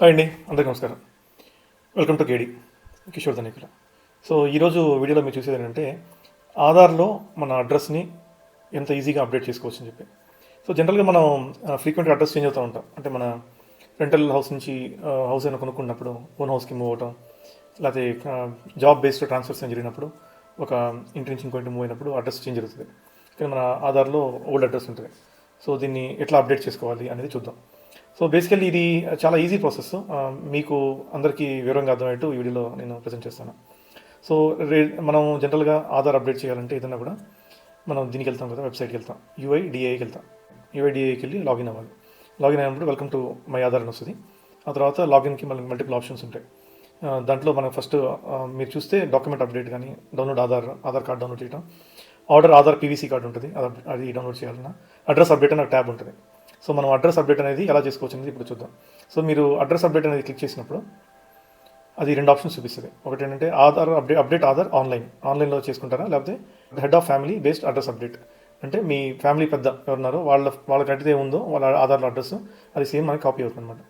Hi అండి అందరికీ నమస్కారం. వెల్కమ్ టు కేడి కిషోర్ ధనికుల. సో ఈరోజు వీడియోలో మీరు చూసేది ఏంటంటే ఆధార్లో మన అడ్రస్ని ఎంత ఈజీగా అప్డేట్ చేసుకోవచ్చు అని చెప్పి. సో జనరల్గా మనం ఫ్రీక్వెంట్గా అడ్రస్ చేంజ్ అవుతూ ఉంటాం. అంటే మన రెంటల్ హౌస్ నుంచి హౌస్ అయినా కొనుక్కున్నప్పుడు ఓన్ హౌస్కి మూవ్ అవటం లేకపోతే జాబ్ బేస్డ్ ట్రాన్స్ఫర్స్ ఏం జరిగినప్పుడు ఒక ఇంటి నుంచి ఇంకోటి మూవ్ అయినప్పుడు అడ్రస్ చేంజ్ జరుగుతుంది. కానీ మన ఆధార్లో ఓల్డ్ అడ్రస్ ఉంటుంది. సో దీన్ని ఎట్లా అప్డేట్ చేసుకోవాలి అనేది చూద్దాం. సో బేసికల్లీ ఇది uh, చాలా ఈజీ ప్రాసెస్ uh, మీకు అందరికీ వివరంగా అర్థమయ్యేట్టు ఈ వీడియోలో నేను ప్రజెంట్ చేస్తాను. సో రే మనం జనరల్గా ఆధార్ అప్డేట్ చేయాలంటే ఏదన్నా కూడా మనం దీనికి వెళ్తాం కదా వెబ్సైట్కి వెళ్తాం. యూఐడిఏకి వెళ్తాం. యూఐడిఏకి వెళ్ళి లాగిన్ అవ్వాలి. లాగిన్ అయినప్పుడు వెల్కమ్ టు మై ఆధార్ అని వస్తుంది. ఆ తర్వాత లాగిన్కి మనకి మల్టిపుల్ ఆప్షన్స్ ఉంటాయి. Uh, దాంట్లో మనం ఫస్ట్ మీరు చూస్తే డాక్యుమెంట్ అప్డేట్ కానీ download Aadhaar Aadhaar card download చేయడం ఆర్డర్ ఆధార్ పీవీసీ కార్డు ఉంటుంది. అది అది డౌన్లోడ్ చేయాలన్నా. అడ్రస్ అప్డేట్ అనే ట్యాబ్ ఉంటుంది. సో మనం అడ్రస్ అప్డేట్ అనేది ఎలా చేసుకోవచ్చు అనేది ఇప్పుడు చూద్దాం. సో మీరు అడ్రస్ అప్డేట్ అనేది క్లిక్ చేసినప్పుడు అది రెండు ఆప్షన్స్ చూపిస్తుంది. ఒకటి ఏంటంటే Aadhaar update update Aadhaar online ఆన్లైన్లో చేసుకుంటారా? లేకపోతే head of family based address update అంటే మీ ఫ్యామిలీ పెద్ద ఎవరున్నారో వాళ్ళ వాళ్ళకి అడిగితే ఉందో వాళ్ళ ఆధార్లో అడ్రస్ అది సేమ్ మనకి కాపీ అవుతుంది అనమాట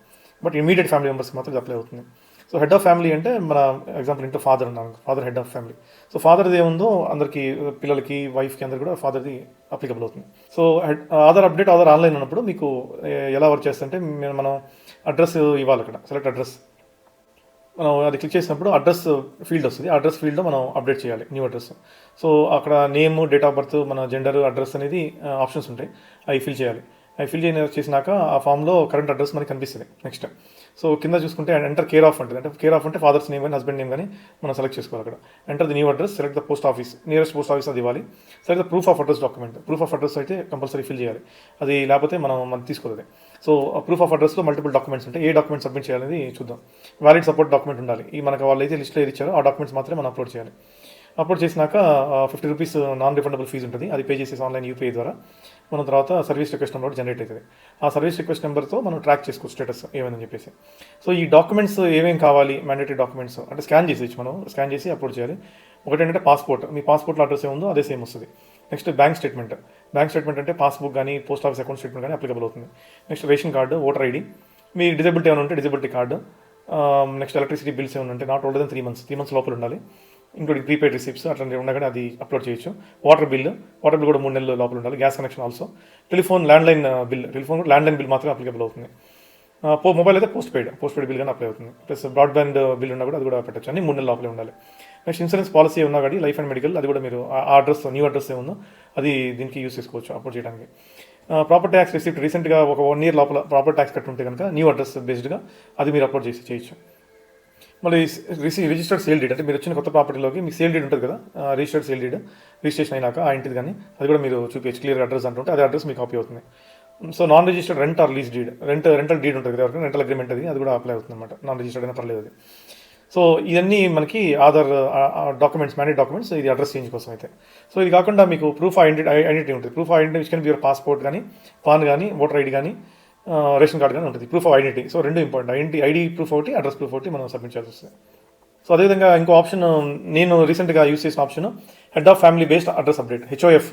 బట్ ఇమీడియట్ ఫ్యామిలీ మెంబర్స్ మాత్రం అప్లై అవుతుంది. సో హెడ్ ఆఫ్ ఫ్యామిలీ అంటే మన ఎగ్జాంపుల్ ఇంట్లో ఫాదర్ ఉన్నాను father head of family. So ఫాదర్ది ఏముందో అందరికీ పిల్లలకి వైఫ్కి అందరికి కూడా ఫాదర్ది అప్లికబుల్ అవుతుంది. So Aadhaar update Aadhaar online ఉన్నప్పుడు మీకు ఎలా వర్క్ చేస్తుంటే మనం అడ్రస్ ఇవ్వాలి అక్కడ సెలెక్ట్ అడ్రస్. మనం అది క్లిక్ చేసినప్పుడు అడ్రస్ ఫీల్డ్ వస్తుంది అడ్రస్ ఫీల్డ్లో మనం అప్డేట్ చేయాలి న్యూ అడ్రస్. సో అక్కడ నేమ్ డేట్ ఆఫ్ బర్త్ మన జెండర్ అడ్రస్ అనేది ఆప్షన్స్ ఉంటాయి అవి ఫిల్ చేయాలి. అవి ఫిల్ చేయని చేసినాక ఆ ఫామ్లో కరెంట్ అడ్రస్ మనకి కనిపిస్తుంది నెక్స్ట్ సో కింద చూసుకుంటే ఎంటర్ కేర్ ఆఫ్ ఉంటుంది అంటే కేర్ ఆఫ్ అంటే ఫాదర్స్ నేమ్ కానీ హస్బెండ్ నేమ్ కానీ మనం సెలెక్ట్ చేసుకోవాలి అక్కడ. Enter the new address select the post office nearest post office అది ఇవ్వాలి. Select the proof of address document proof of address అయితే కంపల్సరీ ఫిల్ చేయాలి. అది లేకపోతే మనం మనం తీసుకోలేదు. సో ప్రూఫ్ ఆఫ్ అడ్రస్లో మల్టిపుల్ డాక్యుమెంట్స్ ఉంటాయి. ఏ డాక్యుమెంట్ సబ్మిట్ చేయాలనేది చూద్దాం. వ్యాలిడ్ సపోర్ట్ డాక్యుమెంట్ ఉండాలి. ఈ మనకు వాళ్ళు అయితే లిస్ట్లో ఏది ఇచ్చారో ఆ డాక్యుమెంట్స్ మాత్రమే మనం అప్లోడ్ చేయాలి. అప్లోడ్ చేసినాక fifty rupees non refundable fee ఉంటుంది. అది పే చేసేసి ఆన్లైన్ యూపీఐ ద్వారా మన తర్వాత సర్వీస్ రిక్వెస్ట్ నెంబర్ జనరేట్ అవుతుంది. ఆ సర్వీస్ రిక్వెస్ట్ నెంబర్తో మనం ట్రాక్ చేసుకోవచ్చు స్టేటస్ ఏమైందని చెప్పేసి. సో ఈ డాక్యుమెంట్స్ ఏమేం కావాలి? మ్యాండేటరీ డాక్యుమెంట్స్ అంటే స్కాన్ చేసేయచ్చు మనం. స్కాన్ చేసి అప్లోడ్ చేయాలి. ఒకటి ఏంటంటే పాస్పోర్ట్ మీ పాస్పోర్ట్లో అడ్రస్ ఏముందో అదే సేమ్ వస్తుంది. Next bank statement bank statement అంటే పాస్బుక్ కానీ పోస్ట్ ఆఫీస్ అకౌంట్ స్టేట్మెంట్ కానీ అప్లికబుల్ అవుతుంది. Next ration card voter ID మీ డిజబిలిటీ ఏమైనా ఉంటే disability card next electricity bills ఏమైనా ఉంటే not older then three months three months లోపల ఉండాలి. ఇంక్లూడింగ్ ప్రీపెయిడ్ రిసిప్ట్స్ అట్లాంటివి ఉండగానే అది అప్లోడ్ చేయొచ్చు. వాటర్ బిల్ వాటర్ బిల్ కూడా మూడు నెలల లోపల ఉండాలి. Gas connection also telephone landline bill telephone landline bill మాత్రమే అప్లికబుల్ అవుతుంది. Uh, పో మొబైల్ అయితే post paid post paid bill కానీ అప్లై అవుతుంది ప్లస్ బ్రాడ్బ్యాండ్ బిల్ ఉన్నా కూడా అది కూడా పెట్టచ్చు. అన్ని మూడు నెలల లోపలే ఉండాలి. నెక్స్ట్ ఇన్సూరెన్స్ పాలసీ ఉన్నా కానీ లైఫ్ అండ్ మెడికల్ అది కూడా మీరు ఆ అడ్రస్ న్యూ అడ్రస్ ఏముందో అది దీనికి యూస్ చేసుకోవచ్చు అప్లోడ్ చేయడానికి. ప్రాపర్ ట్యాక్స్ రిసిప్ట్ రీసెంట్గా ఒక వన్ ఇయర్ లోపల ప్రాపర్ ట్యాక్స్ కట్టుంటే కనుక న్యూ అడ్రస్ బేస్డ్గా అది మీరు అప్లోడ్ చేసి చేయొచ్చు. మళ్ళీ రిసీ రిజిస్టర్డ్ సేల్ డీడ్. అంటే మీరు వచ్చిన కొత్త ప్రాపర్టీలోకి మీకు సేల్ డీడ్ ఉంటుంది కదా? Registered sale deed. రిజిస్ట్రేషన్ అయినాక ఆ ఇంటిది కానీ అది కూడా మీరు చూపించచ్చు క్లియర్ అడ్రస్ అంటుంటే అదే అడ్రస్ మీకు కాపీ అవుతుంది. So non registered rent or lease deed. Rent rental deed ఉంటుంది కదా రెంటల్ అగ్రిమెంట్ అది. అది కూడా అప్లై అవుతుంది అనమాట నాన్ రిజిస్టర్డ్ అయినా పర్లేదు అది. సో ఇవన్నీ మనకి ఆధార్ డాక్యుమెంట్స్ మ్యాండేట్ డాక్యుమెంట్స్ ఇది అడ్రస్ చేంజ్ కోసం అయితే. సో ఇది కాకుండా మీకు ప్రూఫ్ ఐడెంటిటీ ఐడెంటిటీ ఉంటుంది. Proof identity which can your passport కానీ పాన్ కానీ ఓటర్ ఐడి కానీ రేషన్ కార్డ్ కానీ ఉంటుంది. ప్రూఫ్ ఆఫ్ ఐడెంటిటీ సో రెండు ఇంపార్టెంట్ ఐడెంటిటీ ఐడి ప్రూఫ్ ఒకటి అడ్రస్ ప్రూఫ్ ఒకటి మనం సబ్మిట్ చేయాల్సి వస్తుంది. సో అదేవిధంగా ఇంకో ఆప్షన్ నేను రీసెంట్గా యూస్ చేసిన option head of family based address update HOF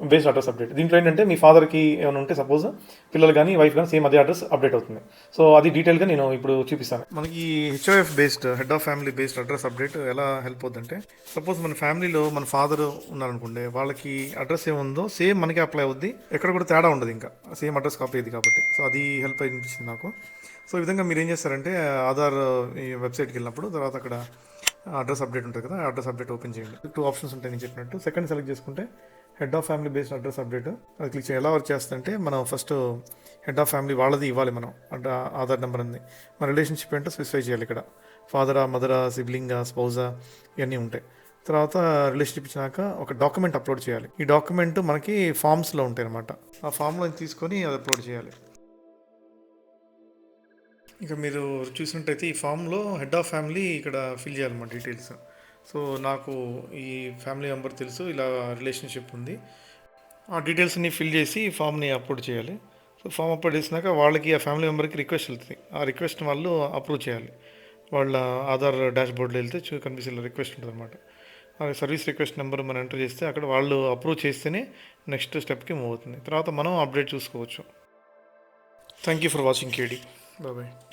based address update. దీంట్లో ఏంటంటే మీ ఫాదర్కి ఏమైనా ఉంటే సపోజ్ పిల్లలు కానీ వైఫ్ కానీ సేమ్ అదే అడ్రస్ అప్డేట్ అవుతుంది. సో అది డీటెయిల్గా నేను ఇప్పుడు చూపిస్తాను. మనకి HOF based head of family based address update ఎలా హెల్ప్ అవుతుందంటే సపోజ్ మన ఫ్యామిలీలో మన ఫాదర్ ఉన్నారనుకోండి వాళ్ళకి అడ్రస్ ఏముందో సేమ్ మనకి అప్లై అవుద్ది ఎక్కడ కూడా తేడా ఉండదు ఇంకా. సేమ్ అడ్రస్ కాపీ అయింది కాబట్టి. సో అది హెల్ప్ అనిపించింది నాకు. సో ఈ విధంగా మీరు ఏం చేస్తారంటే ఆధార్ ఈ వెబ్సైట్కి వెళ్ళినప్పుడు తర్వాత అక్కడ అడ్రస్ అప్డేట్ ఉంటుంది కదా అడ్రస్ అప్డేట్ ఓపెన్ చేయండి. టూ ఆప్షన్స్ ఉంటాయి నేను చెప్పినట్టు. సెకండ్ సెలెక్ట్ చేసుకుంటే head of family based address update అది క్లిక్ చేయాలి ఎలా వర్క్ చేస్తుందంటే మనం ఫస్ట్ హెడ్ ఆఫ్ ఫ్యామిలీ వాళ్ళది ఇవ్వాలి మనం. అంటే ఆధార్ నెంబర్ ఉంది. మన రిలేషన్షిప్ ఏంటో స్పెసిఫై చేయాలి ఇక్కడ. ఫాదరా మదరా సిబ్లింగా స్పౌజా ఇవన్నీ ఉంటాయి. తర్వాత రిలేషన్షిప్ ఇచ్చినాక ఒక డాక్యుమెంట్ అప్లోడ్ చేయాలి. ఈ డాక్యుమెంట్ మనకి ఫామ్స్లో ఉంటాయి అనమాట ఆ ఫామ్లో తీసుకొని అది అప్లోడ్ చేయాలి. ఇక మీరు చూసినట్టయితే ఈ ఫామ్లో హెడ్ ఆఫ్ ఫ్యామిలీ ఇక్కడ ఫిల్ చేయాలన్నమాట డీటెయిల్స్ సో నాకు ఈ ఫ్యామిలీ మెంబర్ తెలుసు ఇలా రిలేషన్షిప్ ఉంది. ఆ డీటెయిల్స్ని ఫిల్ చేసి ఫామ్ని అప్లోడ్ చేయాలి. సో ఫామ్ అప్లోడ్ చేసినాక వాళ్ళకి ఆ ఫ్యామిలీ మెంబర్కి రిక్వెస్ట్ వెళ్తుంది. ఆ రిక్వెస్ట్ వాళ్ళు అప్రూవ్ చేయాలి. వాళ్ళ ఆధార్ డాష్ బోర్డ్లో వెళ్తే చూ కనిపిస్తే రిక్వెస్ట్ ఉంటుంది అనమాట ఆ సర్వీస్ రిక్వెస్ట్ నెంబర్ మనం ఎంటర్ చేస్తే అక్కడ వాళ్ళు అప్రూవ్ చేస్తేనే నెక్స్ట్ స్టెప్కి మూవ్ అవుతుంది. తర్వాత మనం అప్డేట్ చూసుకోవచ్చు. Thank you for watching కేడీ. Bye.